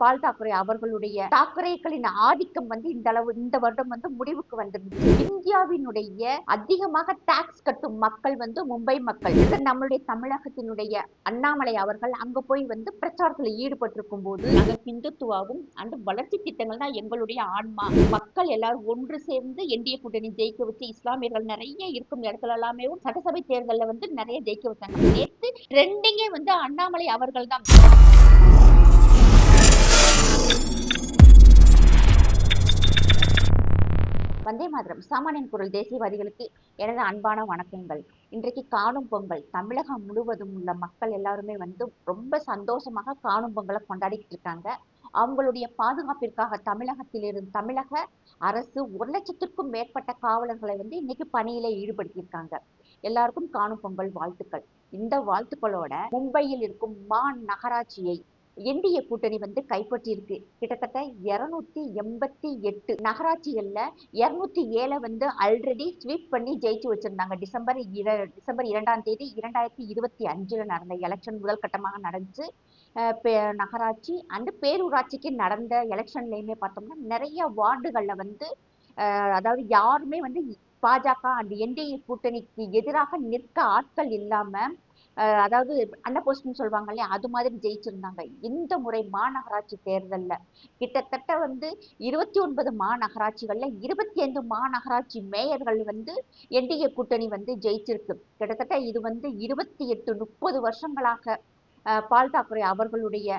பால் தாக்கரே அவர்களுடைய தாக்கரேக்களின் ஆதிக்கம் வந்து இந்த அளவு இந்த வருடம் வந்து முடிவுக்கு வந்திருந்தது. இந்தியாவினுடைய அதிகமாக டாக்ஸ் கட்டும் மக்கள் வந்து மும்பை மக்கள் இது நம்மளுடைய தமிழகத்தினுடைய அண்ணாமலை அவர்கள் அங்க போய் வந்து பிரச்சாரத்துல ஈடுபட்டிருக்கும் போது நாங்கள் ஹிந்துத்துவாவும் அந்த வளர்ச்சி திட்டங்கள் தான் எங்களுடைய ஆன்மா. மக்கள் எல்லாரும் ஒன்று சேர்ந்து என்டிஏ கூட்டணி ஜெயிக்க வச்சு இஸ்லாமியர்கள் நிறைய இருக்கும் இடத்துல எல்லாமே சட்டசபை தேர்தலில் வந்து நிறைய ஜெயிக்க வச்சாங்க. நேற்று ட்ரெண்டிங்கே வந்து அண்ணாமலை அவர்கள் தான். வந்தே மாதிரம். சாமானியன் குரல் தேசியவாதிகளுக்கு எனது அன்பான வணக்கங்கள். இன்றைக்கு காணும் பொங்கல். தமிழகம் முழுவதும் உள்ள மக்கள் எல்லாருமே வந்து ரொம்ப சந்தோஷமாக காணும் பொங்கலை கொண்டாடிக்கிட்டு இருக்காங்க. அவங்களுடைய பாதுகாப்பிற்காக தமிழகத்திலிருந்து தமிழக அரசு ஒரு லட்சத்திற்கும் மேற்பட்ட காவலர்களை வந்து இன்னைக்கு பணியில ஈடுபடுத்தியிருக்காங்க. எல்லாருக்கும் காணும் பொங்கல் வாழ்த்துக்கள். இந்த வாழ்த்துக்களோட மும்பையில் இருக்கும் மா நகராட்சியை என்டிஏ கூட்டணி வந்து கைப்பற்றியிருக்கு. கிட்டத்தட்ட இருநூத்தி எண்பத்தி எட்டு நகராட்சிகள்ல இருநூத்தி ஏழை வந்து ஆல்ரெடி ஸ்வீப் பண்ணி ஜெயிச்சு வச்சிருந்தாங்க. டிசம்பர் இர டிசம்பர் இரண்டாம் தேதி இரண்டாயிரத்தி இருபத்தி அஞ்சுல நடந்த எலெக்ஷன் முதல் கட்டமாக நடந்துச்சு. நகராட்சி. அண்டு பேரூராட்சிக்கு நடந்த எலெக்ஷன்லயுமே பார்த்தோம்னா நிறைய வார்டுகளில் வந்து அதாவது யாருமே வந்து பாஜக அண்ட் என்டிஏ கூட்டணிக்கு எதிராக நிற்க ஆட்கள் இல்லாமல் அதாவது அன்னபோஸ்ட்னு சொல்லுவாங்க இல்லையா? அது மாதிரி ஜெயிச்சிருந்தாங்க. இந்த முறை மாநகராட்சி தேர்தலில் கிட்டத்தட்ட வந்து இருபத்தி ஒன்பது மாநகராட்சிகள்ல இருபத்தி ஐந்து மாநகராட்சி மேயர்கள் வந்து என்டிஏ கூட்டணி வந்து ஜெயிச்சிருக்கு. கிட்டத்தட்ட இது வந்து இருபத்தி எட்டு முப்பது வருஷங்களாக அஹ் பால் தாக்கரே அவர்களுடைய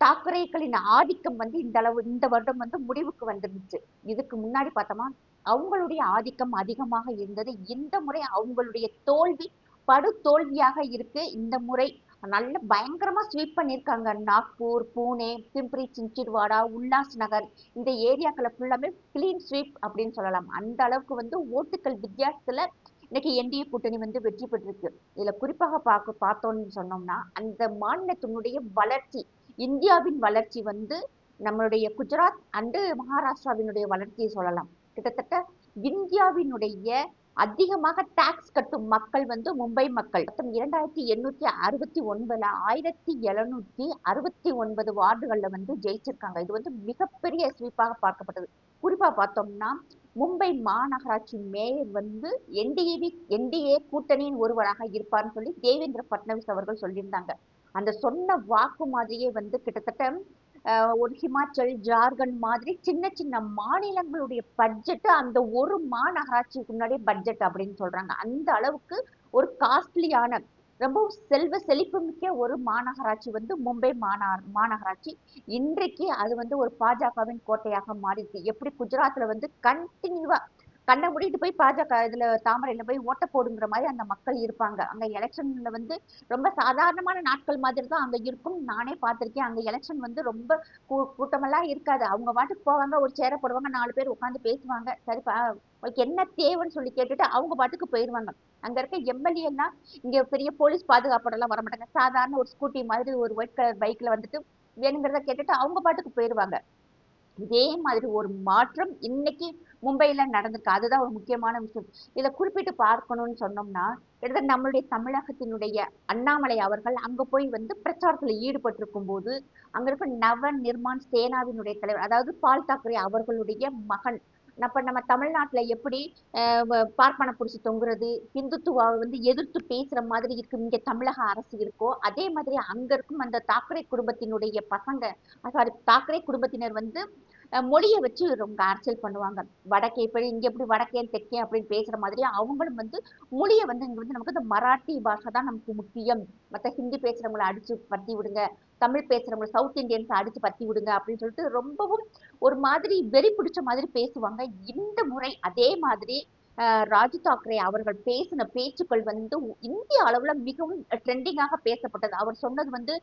தாக்கரேக்களின் ஆதிக்கம் வந்து இந்த அளவு இந்த வருடம் வந்து முடிவுக்கு வந்துருந்துச்சு இதுக்கு முன்னாடி பார்த்தோமா? அவங்களுடைய ஆதிக்கம் அதிகமாக இருந்தது. இந்த முறை அவங்களுடைய தோல்வி படு தோல்வியாக இருக்கு இந்த முறை. நல்ல பயங்கரமா ஸ்வீப் பண்ணியிருக்காங்க நாக்பூர் பூனே பிம்பிரி சிஞ்சிர்வாடா உல்லாஸ் நகர். இந்த ஏரியாக்களை ஃபுல்லாமே கிளீன் ஸ்வீப் அப்படின்னு சொல்லலாம். அந்த அளவுக்கு வந்து ஓட்டுக்கள் வித்தியாசத்துல இன்னைக்கு என்டிஏ கூட்டணி வந்து வெற்றி பெற்றிருக்கு. இதுல குறிப்பாக பார்க்க பார்த்தோம்னு சொன்னோம்னா அந்த மாநிலத்தினுடைய வளர்ச்சி இந்தியாவின் வளர்ச்சி வந்து நம்மளுடைய குஜராத் அண்டு மகாராஷ்டிராவினுடைய வளர்ச்சியை சொல்லலாம். கிட்டத்தட்ட இந்தியாவினுடைய அதிகமாக டாக்ஸ் கட்டும் மக்கள் வந்து மும்பை மக்கள். மொத்தம் இரண்டாயிரத்தி எண்ணூத்தி அறுபத்தி ஒன்பதுல ஆயிரத்தி எழுநூத்தி அறுபத்தி ஒன்பது வார்டுகள்ல வந்து ஜெயிச்சிருக்காங்க. இது வந்து மிகப்பெரிய ஸ்வீப்பாக பார்க்கப்பட்டது. குறிப்பா பார்த்தோம்னா மும்பை மாநகராட்சி மேயர் வந்து என்டிஏவி என்டிஏ கூட்டணியின் ஒருவராக இருப்பார்னு சொல்லி தேவேந்திர பட்னவிஸ் அவர்கள் சொல்லியிருந்தாங்க. அந்த சொன்ன வாக்கு மாதிரியே வந்து கிட்டத்தட்ட ஒரு ஹிமாச்சல் ஜார்க்கண்ட் மாதிரி சின்ன சின்ன மாநிலங்களுடைய பட்ஜெட் அந்த ஒரு மாநகராட்சிக்கு முன்னாடியே பட்ஜெட் அப்படின்னு சொல்றாங்க. அந்த அளவுக்கு ஒரு காஸ்ட்லியான ரொம்ப செல்வ செழிப்புமிக்க ஒரு மாநகராட்சி வந்து மும்பை மாநா மாநகராட்சி. இன்றைக்கு அது வந்து ஒரு பாஜகவின் கோட்டையாக மாறிடுச்சு எப்படி குஜராத்ல வந்து கண்டினியூவா கண்ணை மூடிட்டு போய் பாஜக இதுல தாமரையில போய் ஓட்ட போடுங்கிற மாதிரி அந்த மக்கள் இருப்பாங்க. அங்க எலெக்ஷன்ல வந்து ரொம்ப சாதாரணமான நாட்கள் மாதிரி தான் அங்க இருக்கும். நானே பார்த்திருக்கேன். அங்க எலெக்ஷன் வந்து ரொம்ப கூ- கூட்டமெல்லாம் இருக்காது. அவங்க பாட்டுக்கு போவாங்க ஒரு சேர போடுவாங்க நாலு பேர் உட்காந்து பேசுவாங்க. சரிப்பா உங்களுக்கு என்ன தேவைன்னு சொல்லி கேட்டுட்டு அவங்க பாட்டுக்கு போயிடுவாங்க அங்க இருக்க எம்எல்ஏ எல்லாம் இங்க பெரிய போலீஸ் பாதுகாப்போடலாம் வர மாட்டாங்க சாதாரண ஒரு ஸ்கூட்டி மாதிரி ஒரு ஒயிட் கலர் பைக்ல வந்துட்டு வேணுங்கிறத கேட்டுட்டு அவங்க பாட்டுக்கு போயிடுவாங்க இதே மாதிரி ஒரு மாற்றம் இன்னைக்கு மும்பையில நடந்திருக்கு. அதுதான் ஒரு முக்கியமான விஷயம். இதை குறிப்பிட்டு பார்க்கணும்னு சொன்னோம்னா கிட்டத்தட்ட நம்மளுடைய தமிழகத்தினுடைய அண்ணாமலை அவர்கள் அங்க போய் வந்து பிரச்சாரத்துல ஈடுபட்டிருக்கும் போது அங்க இருக்க நவ நிர்மாண் சேனாவினுடைய தலைவர் அதாவது பால் தாக்கரே அவர்களுடைய மகன் அப்ப நம்ம தமிழ்நாட்டுல எப்படி அஹ், பார்ப்பன புடிச்சு தொங்குறது ஹிந்துத்துவாவை வந்து எதிர்த்து பேசுற மாதிரி இருக்கும் இங்க தமிழக அரசு இருக்கோ அதே மாதிரி அங்க இருக்கும் அந்த தாக்கரே குடும்பத்தினுடைய பசங்க சாரி தாக்கரே குடும்பத்தினர் வந்து மொழியை வச்சு ரொம்ப அரசியல் பண்ணுவாங்க. வடக்கே இப்படி இங்க எப்படி வடக்கே தெற்கே அப்படின்னு பேசுற மாதிரி அவங்களும் வந்து மொழியை வந்து இங்க வந்து நமக்கு இந்த மராட்டி பாஷை தான் நமக்கு முக்கியம். மற்ற ஹிந்தி பேசுறவங்களை அடிச்சு பத்தி விடுங்க. தமிழ் பேசுறவங்க சவுத் இந்தியன்ஸ் அடிச்சு பத்தி விடுங்க அப்படின்னு சொல்லிட்டு ரொம்பவும் ஒரு மாதிரி வெறி பிடிச்ச மாதிரி பேசுவாங்க. இந்த முறை அதே மாதிரி அஹ், ராஜ் தாக்கரே அவர்கள் பேசின பேச்சுக்கள் வந்து இந்திய அளவுல மிகவும் ட்ரெண்டிங்காக பேசப்பட்டது. அவர் சொன்னது வந்து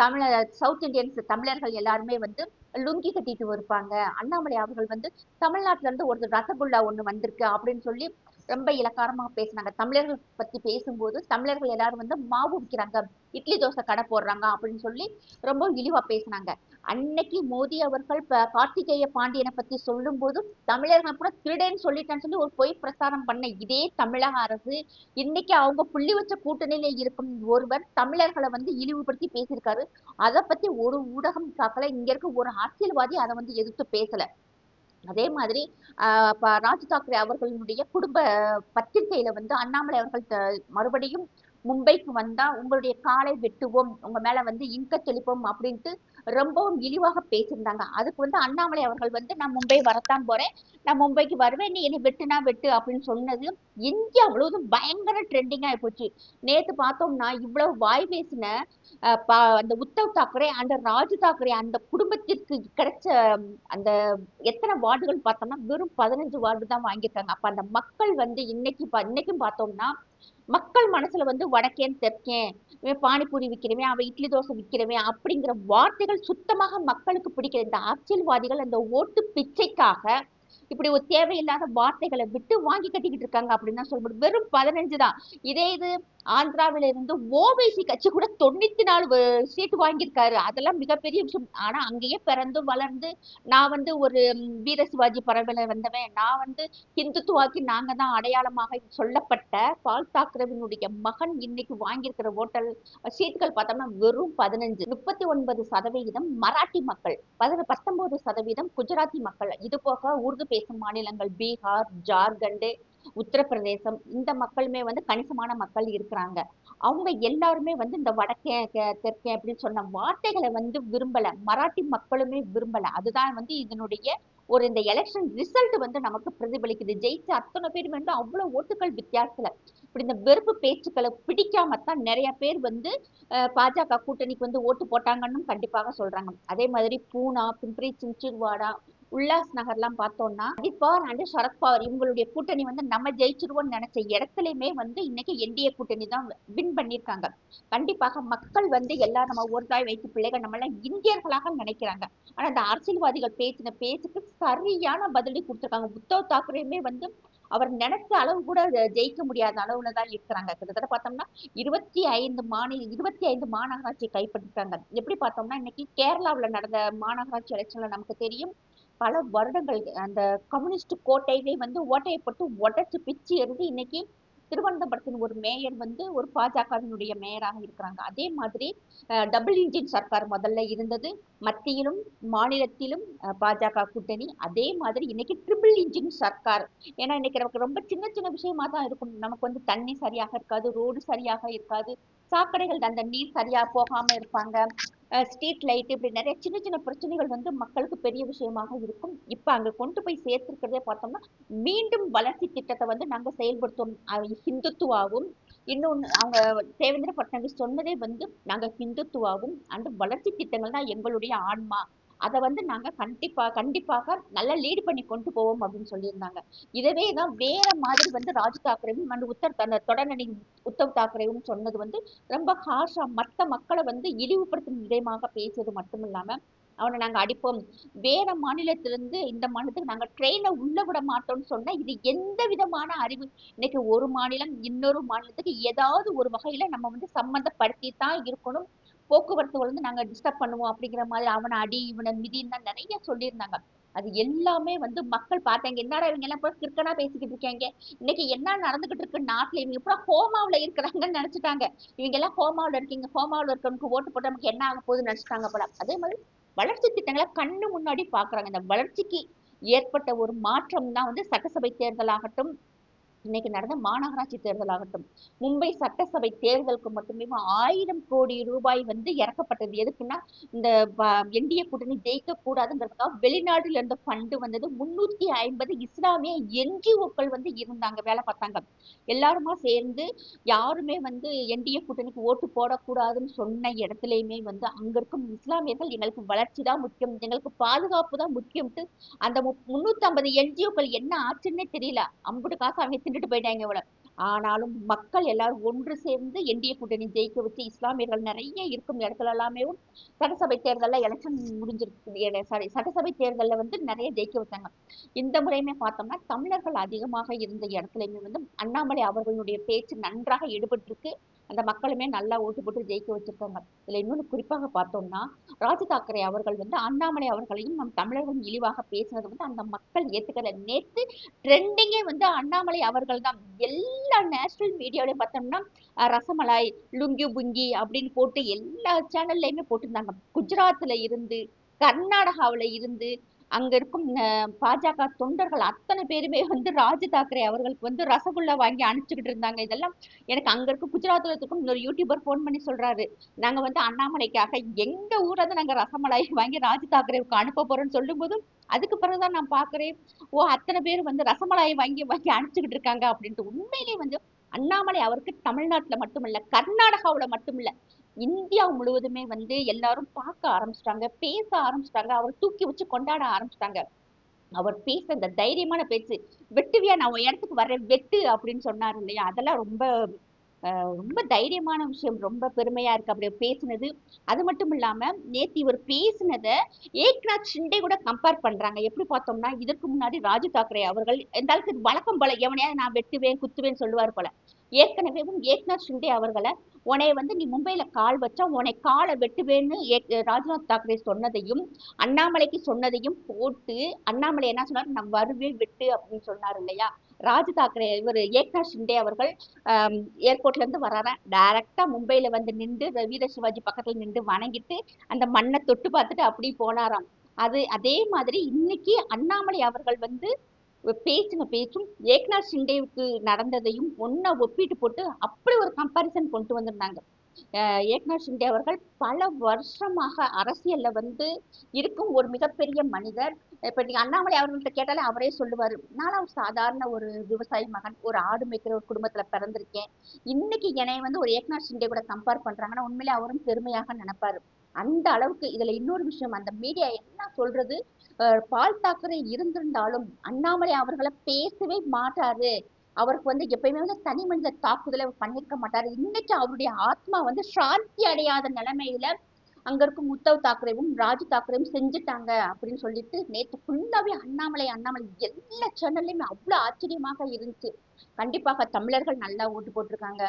தமிழ சவுத் இந்தியன்ஸ் தமிழர்கள் எல்லாருமே வந்து லுங்கி கட்டிட்டு இருப்பாங்க. அண்ணாமலை அவர்கள் வந்து தமிழ்நாட்டுல இருந்து ஒரு ரசகுல்லா ஒண்ணு வந்திருக்கு அப்படின்னு சொல்லி ரொம்ப இலக்காரமா பேசினாங்க. தமிழர்கள் பத்தி பேசும்போது தமிழர்கள் எல்லாரும் வந்து மாவு விற்கிறாங்க இட்லி தோசை கடை போடுறாங்க அப்படின்னு சொல்லி ரொம்ப இழிவா பேசினாங்க. அன்னைக்கு மோடி அவர்கள் கார்த்திகேய பாண்டியனை பத்தி சொல்லும்போது தமிழர்கள் கூட திருடேன்னு சொல்லிட்டேன்னு சொல்லி ஒரு பொய் பிரசாரம் பண்ண இதே தமிழக அரசு இன்னைக்கு அவங்க புள்ளி வச்ச கூட்டணியில இருக்கும் ஒருவர் தமிழர்களை வந்து இழிவுபடுத்தி பேசியிருக்காரு. அதை பத்தி ஒரு ஊடகம் காக்கல. இங்க இருக்க ஒரு அரசியல்வாதி அதை வந்து எதிர்த்து பேசல. அதே மாதிரி ஆஹ் ராஜ் தாக்கரே அவர்களுடைய குடும்ப பத்திரிகையில வந்து அண்ணாமலை அவர்கள் மறுபடியும் மும்பைக்கு வந்தா உங்களுடைய காலை வெட்டுவோம் உங்க மேல வந்து இங்க தெளிப்போம் அப்படின்ட்டு ரொம்பவும் இழிவாக பேசியிருந்தாங்க. அதுக்கு வந்து அண்ணாமலை அவர்கள் வந்து நான் மும்பை வரத்தான் போறேன். நான் மும்பைக்கு வருவேன். நீ என்னை வெட்டுனா வெட்டு அப்படின்னு சொன்னது இந்தியா முழுவதும் பயங்கர ட்ரெண்டிங்காக போச்சு. நேற்று பார்த்தோம்னா இவ்வளவு வாய் பேசின பா- அந்த உத்தவ் தாக்கரே அந்த ராஜ் தாக்கரே அந்த குடும்பத்திற்கு கிடைச்ச அந்த எத்தனை வார்டுகள் பார்த்தோம்னா வெறும் பதினஞ்சு வார்டு தான் வாங்கியிருக்காங்க. அப்ப அந்த மக்கள் வந்து இன்னைக்கு பா- இன்னைக்கும் பார்த்தோம்னா மக்கள் மனசுல வந்து வடக்கேன் தெற்கேன் இவன் பானிபூரி விற்கிறவன் அவன் இட்லி தோசை விற்கிறவன் அப்படிங்கிற வார்த்தைகள் சுத்தமாக மக்களுக்கு பிடிக்கிற இந்த அரசியல்வாதிகள் அந்த ஓட்டு பிச்சைக்காக இப்படி ஒரு தேவையில்லாத வார்த்தைகளை விட்டு வாங்கி கட்டிக்கிட்டு இருக்காங்க அப்படின்னு தான் சொல்ல முடியும். வெறும் பதினஞ்சு தான். இதே இது ஆந்திராவில இருந்து ஓபிசி கட்சி கூட தொண்ணூத்தி நாலு சீட்டு வாங்கியிருக்காரு. அதெல்லாம் மிகப்பெரிய விஷயம். ஆனா அங்கேயே பிறந்து வளர்ந்து நான் வந்து ஒரு வீர சிவாஜி பரம்பரை வந்தவன். நான் வந்து ஹிந்துத்துவாக்கி நாங்க தான் அடையாளமாக சொல்லப்பட்ட பால் தாக்கரவினுடைய மகன் இன்னைக்கு வாங்கியிருக்கிற ஓட்டல் சீட்டுகள் பார்த்தோம்னா வெறும் பதினஞ்சு. முப்பத்தி ஒன்பது சதவிகிதம் மராட்டி மக்கள். பதின பத்தொன்பது சதவீதம் குஜராத்தி மக்கள். இது போக உருது பேசும் மாநிலங்கள் பீகார் ஜார்க்கண்ட் உத்தரப்பிரதேசம் இந்த மக்களுமே வந்து கணிசமான மக்கள் இருக்கிறாங்க. அவங்க எல்லாருமே வந்து இந்த வடக்கே தெற்கே அப்படின்னு சொன்ன வார்த்தைகளை வந்து விரும்பல. மராட்டி மக்களுமே விரும்பல. அதுதான் வந்து இதனுடைய ஒரு இந்த எலெக்ஷன் ரிசல்ட் வந்து நமக்கு பிரதிபலிக்குது. ஜெயிச்ச அத்தனை பேர் வந்து அவ்வளவு ஓட்டுகள் வித்தியாசத்துல. இப்படி இந்த வெறுப்பு பேச்சுக்களை பிடிக்காமத்தான் நிறைய பேர் வந்து அஹ், பாஜக கூட்டணிக்கு வந்து ஓட்டு போட்டாங்கன்னு கண்டிப்பாக சொல்றாங்க. அதே மாதிரி பூனா பிம்பரி சின்சிர்வாடா உல்லாஸ் நகர்லாம் பார்த்தோம்னா அஜித் பவார் அண்ட் சரத்பவார் இவங்களுடைய கூட்டணி வந்து நம்ம ஜெயிச்சிருவோம்னு நினைச்ச இடத்துலயுமே வந்து இன்னைக்கு என்டிஏ கூட்டணி தான் வின் பண்ணியிருக்காங்க. கண்டிப்பாக மக்கள் வந்து எல்லா நம்ம ஒரு தாய் வைத்து பிள்ளைகள் நம்ம எல்லாம் இந்தியர்களாக நினைக்கிறாங்க. ஆனா அந்த அரசியல்வாதிகள் பேசின பேச்சுக்கு சரியான பதிலடி கொடுத்துருக்காங்க. உத்தவ் தாக்கரேயுமே வந்து அவர் நினைச்ச அளவு கூட ஜெயிக்க முடியாத அளவுல தான் இருக்கிறாங்க. கிட்டத்தட்ட பார்த்தோம்னா இருபத்தி ஐந்து மாநில இருபத்தி ஐந்து மாநகராட்சியை கைப்பற்றிருக்காங்க. எப்படி பார்த்தோம்னா இன்னைக்கு கேரளாவில் நடந்த மாநகராட்சி எலெக்ஷன்ல நமக்கு தெரியும். பல வருடங்கள் அந்த கம்யூனிஸ்ட் கோட்டையிலே வந்து ஓட்டையை போட்டு பிச்சு எறிந்து இன்னைக்கு திருவனந்தபுரத்தின் ஒரு மேயர் வந்து ஒரு பாஜகவினுடைய மேயராக இருக்கிறாங்க. அதே மாதிரி டபுள் இன்ஜின் சர்க்கார் முதல்ல இருந்தது. மத்தியிலும் மாநிலத்திலும் பாஜக கூட்டணி. அதே மாதிரி இன்னைக்கு ட்ரிபிள் இன்ஜின் சர்க்கார். ஏன்னா இன்னைக்கு நமக்கு ரொம்ப சின்ன சின்ன விஷயமா தான் இருக்கும். நமக்கு வந்து தண்ணி சரியாக இருக்காது ரோடு சரியாக இருக்காது. சாக்கடைகள் அந்த நீர் சரியா போகாம இருப்பாங்க. ஸ்ட்ரீட் லைட் இப்படி நிறைய சின்ன சின்ன பிரச்சனைகள் வந்து மக்களுக்கு பெரிய விஷயமாக இருக்கும். இப்போ அங்கே கொண்டு போய் சேர்த்துருக்கிறதே பார்த்தோம்னா மீண்டும் வளர்ச்சி திட்டத்தை வந்து நாங்கள் செயல்படுத்துவோம் ஹிந்துத்துவாவும் இன்னொன்று அவங்க தேவேந்திர பட்னவிஸ் சொன்னதே வந்து நாங்கள் ஹிந்துத்துவாவும் அண்ட் வளர்ச்சி திட்டங்கள் தான் எங்களுடைய ஆன்மா. அதை வந்து நாங்கள் கண்டிப்பாக கண்டிப்பாக நல்லா லீடு பண்ணி கொண்டு போவோம் அப்படின்னு சொல்லியிருந்தாங்க. இதவே தான் வேற மாதிரி வந்து ராஜ் தாக்கரேவும் அண்ட் உத்தர் அந்த தொடரணி உத்தவ் தாக்கரேவும் சொன்னது வந்து ரொம்ப ஹார்ஷாக மற்ற மக்களை வந்து இழிவுபடுத்தும் விதமாக பேசியது மட்டும் இல்லாமல் அவனை நாங்கள் அடிப்போம். வேற மாநிலத்திலிருந்து இந்த மாநிலத்துக்கு நாங்கள் ட்ரெயினை உள்ள விட மாட்டோம்னு சொன்னால் இது எந்த விதமான அறிவு? இன்னைக்கு ஒரு மாநிலம் இன்னொரு மாநிலத்துக்கு ஏதாவது ஒரு வகையில் நம்ம வந்து சம்மந்தப்படுத்தி தான் இருக்கணும். போக்குவரத்து வந்து நாங்க டிஸ்டர்ப் பண்ணுவோம் அப்படிங்கிற மாதிரி அவனை அடி இவனை மிதின்னு நிறைய சொல்லியிருந்தாங்க. அது எல்லாமே வந்து மக்கள் பார்த்தாங்க. என்னடா இவங்க எல்லாம் போய் கிறுக்கனா பேசிக்கிட்டு இருக்காங்க? இன்னைக்கு என்ன நடந்துகிட்டு இருக்கு நாட்டுல? இவங்க பூரா ஹோமாவுல இருக்கிறாங்கன்னு நினைச்சிட்டாங்க. இவங்க எல்லாம் ஹோமாவுல இருக்கீங்க. ஹோமாவில இருக்கவனுக்கு ஓட்டு போட்டு நமக்கு என்ன ஆக போகுதுன்னு நினைச்சிட்டாங்க போல. அதே மாதிரி வளர்ச்சி திட்டங்களை கண்ணு முன்னாடி பாக்குறாங்க இந்த வளர்ச்சிக்கு ஏற்பட்ட ஒரு மாற்றம் தான் வந்து சட்டசபை தேர்தலாகட்டும் இன்னைக்கு நடந்த மாநகராட்சி தேர்தல் ஆகட்டும் மும்பை சட்டசபை தேர்தலுக்கு மட்டுமே ஆயிரம் கோடி ரூபாய் வந்து இறக்கப்பட்டது. எதுக்குன்னா இந்த என்டிஏ கூட்டணி ஜெயிக்க கூடாதுங்கிறதுக்காக வெளிநாடுல இருந்த ஃபண்டு வந்தது. முன்னூத்தி ஐம்பது இஸ்லாமிய என்ஜிஓக்கள் வந்து இருந்தாங்க வேலை பார்த்தாங்க. எல்லாருமா சேர்ந்து யாருமே வந்து என்டிஏ கூட்டணிக்கு ஓட்டு போடக்கூடாதுன்னு சொன்ன இடத்துலயுமே வந்து அங்க இருக்கும் இஸ்லாமியர்கள் எங்களுக்கு வளர்ச்சி தான் முக்கியம் எங்களுக்கு பாதுகாப்பு தான் முக்கியம்ட்டு அந்த முன்னூத்தி ஐம்பது என்ஜிஓக்கள் என்ன ஆச்சுன்னே தெரியல. அம்புட்டு காசு அவங்க தின்னுட்டு போயிட்டாங்க இவ்வளவு ஆனாலும் மக்கள் எல்லாரும் ஒன்று சேர்ந்து என்டிஏ கூட்டணி ஜெயிக்க வச்சு இஸ்லாமியர்கள் நிறைய இருக்கும் இடத்துல எல்லாமே சட்டசபை தேர்தலில் எலெக்ஷன் முடிஞ்சிருக்கு சாரி சட்டசபை தேர்தலில் வந்து நிறைய ஜெயிக்க வச்சாங்க. இந்த முறையுமே பார்த்தோம்னா தமிழர்கள் அதிகமாக இருந்த இடத்துலையுமே வந்து அண்ணாமலை அவர்களுடைய பேச்சு நன்றாக ஈடுபட்டிருக்கு. அந்த மக்களுமே நல்லா ஓட்டு போட்டு ஜெயிக்க வச்சிருக்காங்க. இதுல இன்னொன்று குறிப்பாக பார்த்தோம்னா ராஜ தாக்கரே அவர்கள் வந்து அண்ணாமலை அவர்களையும் நம் தமிழர்களும் இழிவாக பேசினது வந்து அந்த மக்கள் ஏத்துக்கல நேத்து ட்ரெண்டிங்கே வந்து அண்ணாமலை அவர்கள் தான். எல்லா நேஷனல் மீடியாவிலையும் பார்த்தோம்னா ரசமலாய் லுங்கி புங்கி அப்படின்னு போட்டு எல்லா சேனல்லையுமே போட்டிருந்தாங்க. குஜராத்ல இருந்து கர்நாடகாவில் இருந்து அங்க இருக்கும் பாஜக தொண்டர்கள் அத்தனை பேருமே வந்து ராஜ் தாக்கரே அவர்களுக்கு வந்து ரசகுல்லா வாங்கி அனுப்பிச்சுக்கிட்டு இருந்தாங்க. இதெல்லாம் எனக்கு அங்க இருக்க குஜராத்ல இருக்கும் இன்னொரு யூடியூபர் ஃபோன் பண்ணி சொல்றாரு. நாங்க வந்து அண்ணாமலைக்காக எங்க ஊர்ல இருந்து நாங்க ரசமலாய் வாங்கி ராஜ் தாக்கரேவுக்கு அனுப்ப போறோம்னு சொல்லும்போது அதுக்கு பிறகுதான் நான் பாக்குறேன். ஓ அத்தனை பேர் வந்து ரசமலாய் வாங்கி வாங்கி அனுப்பிச்சுக்கிட்டு இருக்காங்க அப்படின்ட்டு உண்மையிலேயே வந்து அண்ணாமலை அவருக்கு தமிழ்நாட்டுல மட்டுமில்ல கர்நாடகாவுல மட்டுமில்ல இந்தியா முழுவதுமே வந்து எல்லாரும் பார்க்க ஆரம்பிச்சிட்டாங்க பேச ஆரம்பிச்சிட்டாங்க அவர் தூக்கி வச்சு கொண்டாட ஆரம்பிச்சிட்டாங்க. அவர் பேச இந்த தைரியமான பேச்சு வெட்டுவியா நான் உன் இடத்துக்கு வர்றேன் வெட்டு அப்படின்னு சொன்னார் இல்லையா? அதெல்லாம் ரொம்ப அஹ், ரொம்ப தைரியமான விஷயம் ரொம்ப பெருமையா இருக்கு அப்படி பேசுனது. அது மட்டும் இல்லாம நேத்து இவர் பேசினத ஏக்நாத் ஷிண்டே கூட கம்பேர் பண்றாங்க. எப்படி பார்த்தோம்னா இதற்கு முன்னாடி ராஜு தாக்கரே அவர்கள் இந்த அளவுக்கு வழக்கம் போல எவனையாவது நான் வெட்டுவேன் குத்துவேன்னு சொல்லுவார் போல. ஏற்கனவே ஏக்நாத் ஷிண்டே அவர்களை உனைய வந்து நீ மும்பையில கால் வச்சா உன்னை காலை வெட்டுவேன்னு ஏ ராஜ்நாத் தாக்கரே சொன்னதையும் அண்ணாமலைக்கு சொன்னதையும் போட்டு அண்ணாமலை என்ன சொன்னார்? நான் வருவேன் வெட்டு அப்படின்னு சொன்னார் இல்லையா? ராஜ் தாக்கரே இவர் ஏக்நாத் ஷிண்டே அவர்கள் ஏர்போர்ட்ல இருந்து வராரா? டைரக்டா மும்பையில வந்து நின்று வீர சிவாஜி பக்கத்துல நின்று வணங்கிட்டு அந்த மண்ணை தொட்டு பார்த்துட்டு அப்படி போனாராம். அது அதே மாதிரி இன்னைக்கு அண்ணாமலை அவர்கள் வந்து பேசின பேச்சும் ஏக்நாத் ஷிண்டேவுக்கு நடந்ததையும் ஒன்றா ஒப்பிட்டு போட்டு அப்படி ஒரு கம்பாரிசன் கொண்டு வந்திருந்தாங்க. ஏக்நாத் ஷிண்டே அவர்கள் பல வருஷமாக அரசியல்ல வந்து இருக்கும் ஒரு மிகப்பெரிய மனிதர். இப்ப நீங்க அண்ணாமலை அவர்கள்ட்ட கேட்டாலே அவரே சொல்லுவாரு நான் ஒரு சாதாரண ஒரு விவசாயி மகன் ஒரு ஆடு மேய்க்கிற ஒரு குடும்பத்துல பிறந்திருக்கேன். இன்னைக்கு என்னை வந்து ஒரு ஏக்நாத் ஷிண்டே கூட கம்பேர் பண்றாங்கன்னா உண்மையிலே அவரும் பெருமையாக நினைப்பாரு. அந்த அளவுக்கு இதுல இன்னொரு விஷயம் அந்த மீடியா என்ன சொல்றது? பால் தாக்கரே இருந்திருந்தாலும் அண்ணாமலை அவர்களை பேசவே மாட்டாரு. அவருக்கு வந்து எப்பயுமே வந்து தனி மனித தாக்குதலை பண்ணியிருக்க மாட்டாரு. இன்னைக்கு அவருடைய ஆத்மா வந்து சாந்தி அடையாத நிலைமையில அங்க இருக்கும் உத்தவ் தாக்கரேவும் ராஜ் தாக்கரேவும் செஞ்சுட்டாங்க அப்படின்னு சொல்லிட்டு நேற்று ஃபுல்லாவே அண்ணாமலை அண்ணாமலை எல்லா சேனல்லையுமே அவ்வளவு ஆச்சரியமாக இருந்துச்சு. கண்டிப்பாக தமிழர்கள் நல்லா ஓட்டு போட்டிருக்காங்க.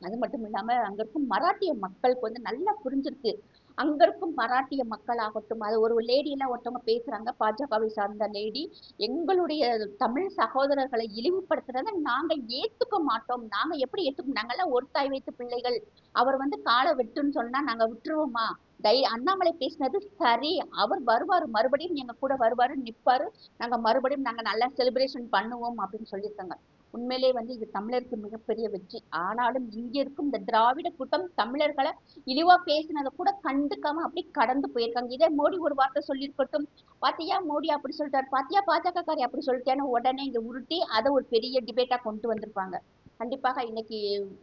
அது மட்டும் இல்லாம அங்க இருக்கும் மராட்டிய மக்களுக்கு வந்து நல்லா புரிஞ்சிருக்கு. அங்க இருக்கும் மராட்டிய மக்கள் ஆகட்டும் அது ஒரு லேடி எல்லாம் ஒருத்தவங்க பேசுறாங்க பாஜகவை சார்ந்த லேடி எங்களுடைய தமிழ் சகோதரர்களை இழிவுபடுத்துறத நாங்க ஏத்துக்க மாட்டோம். நாங்க எப்படி ஏத்துக்கோம் நாங்கெல்லாம் ஒரு தாய் வைத்து பிள்ளைகள். அவர் வந்து காலை வெட்டுன்னு சொன்னா நாங்க விட்டுருவோமா? தை அண்ணாமலை பேசினது சரி. அவர் வருவாரு மறுபடியும் எங்க கூட வருவாரு நிப்பாரு. நாங்க மறுபடியும் நாங்க நல்லா செலிப்ரேஷன் பண்ணுவோம் அப்படின்னு சொல்லியிருக்காங்க. உண்மையிலே வந்து இது தமிழருக்கு மிகப்பெரிய வெற்றி. ஆனாலும் இங்கே இருக்கும் இந்த திராவிட கூட்டம் தமிழர்களை இழிவா பேசினதை கூட கண்டுக்காம அப்படி கடந்து போயிருக்காங்க. இதே மோடி ஒரு வார்த்தை சொல்லியிருக்கட்டும். பாத்தியா மோடி அப்படி சொல்லிட்டாரு பாத்தியா பாஜக காரி அப்படி சொல்லிட்டேன்னு உடனே இதை உருட்டி அதை ஒரு பெரிய டிபேட்டா கொண்டு வந்திருப்பாங்க. கண்டிப்பாக இன்னைக்கு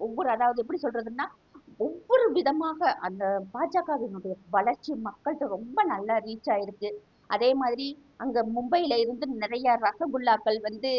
ஒவ்வொரு அதாவது எப்படி சொல்றதுன்னா ஒவ்வொரு விதமாக அந்த பாஜகவினுடைய வளர்ச்சி மக்கள்கிட்ட ரொம்ப நல்லா ரீச் ஆயிருக்கு. அதே மாதிரி அங்க மும்பையில இருந்து நிறைய ரசகுல்லாக்கள் வந்து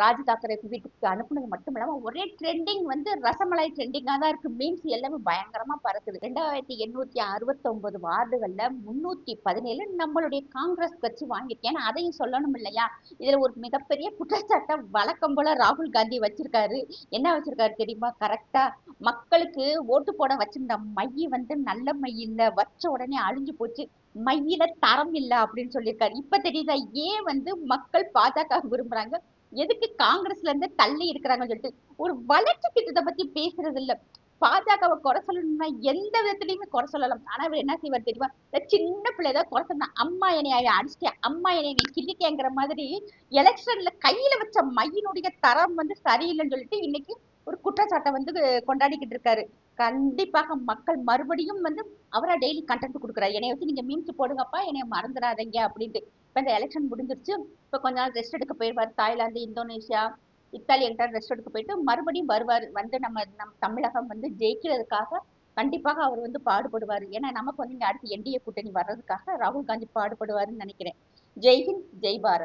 ராஜ் தாக்கரே வீட்டுக்கு அனுப்புனது மட்டும் இல்லாம ஒரே ட்ரெண்டிங் வந்து ரசமலாய் ட்ரெண்டிங்கா தான் இருக்கு. மீம்ஸ் எல்லாமே பயங்கரமா பறக்குது. ரெண்டாயிரத்தி எண்ணூத்தி அறுபத்தி ஒன்பது வார்டுகள்ல முன்னூத்தி பதினேழு நம்மளுடைய காங்கிரஸ் கட்சி வாங்கியிருக்கேன். அதையும் சொல்லணும் இல்லையா? இதுல ஒரு மிகப்பெரிய குற்றச்சாட்டை வழக்கம் போல ராகுல் காந்தி வச்சிருக்காரு. என்ன வச்சிருக்காரு தெரியுமா? கரெக்டா மக்களுக்கு ஓட்டு போட வச்சிருந்த மைய வந்து நல்ல மையில வச்ச உடனே அழிஞ்சு போச்சு. மையில தரம் இல்ல அப்படின்னு சொல்லியிருக்காரு. இப்ப தெரியுதா ஏன் வந்து மக்கள் பாஜக விரும்புறாங்க? எதுக்கு காங்கிரஸ்ல இருந்து தள்ளி இருக்கிறாங்கன்னு சொல்லிட்டு. ஒரு வளர்ச்சி திட்டத்தை பத்தி பேசுறது இல்ல. பாஜகவை குறை சொல்லணும்னா எந்த விதத்துலயுமே குறை சொல்லலாம். ஆனா அவர் என்ன செய்வார் தெரியுமா? இந்த சின்ன பிள்ளை ஏதாவது குறை சொன்னா அம்மா என்னைய அடிச்சிட்டேன் அம்மா என்னைய கிள்ளிக்கேங்கிற மாதிரி எலெக்ஷன்ல கையில வச்ச மையினுடைய தரம் வந்து சரியில்லைன்னு சொல்லிட்டு இன்னைக்கு ஒரு குற்றச்சாட்டை வந்து கொண்டாடிக்கிட்டு இருக்காரு. கண்டிப்பாக மக்கள் மறுபடியும் வந்து அவரா டெய்லி கண்டென்ட் கொடுக்குறாரு. என்னை வச்சு நீங்க மீம்ஸ் போடுங்கப்பா என்னை மறந்துடாதீங்க அப்படின்ட்டு. இப்ப இந்த எலெக்ஷன் முடிஞ்சிருச்சு. இப்ப கொஞ்ச நாள் ரெஸ்ட் எடுக்க போயிடுவார் தாய்லாந்து இந்தோனேஷியா இத்தாலி என்கிட்ட ரெஸ்ட் எடுக்க போயிட்டு மறுபடியும் வருவார். வந்து நம்ம நம் தமிழகம் வந்து ஜெயிக்கிறதுக்காக கண்டிப்பாக அவர் வந்து பாடுபடுவார். ஏன்னா நமக்கு வந்து இங்கே அடுத்து என்டிஏ கூட்டணி வர்றதுக்காக ராகுல் காந்தி பாடுபடுவாருன்னு நினைக்கிறேன். ஜெய்ஹிந்த் ஜெய் பாரத்.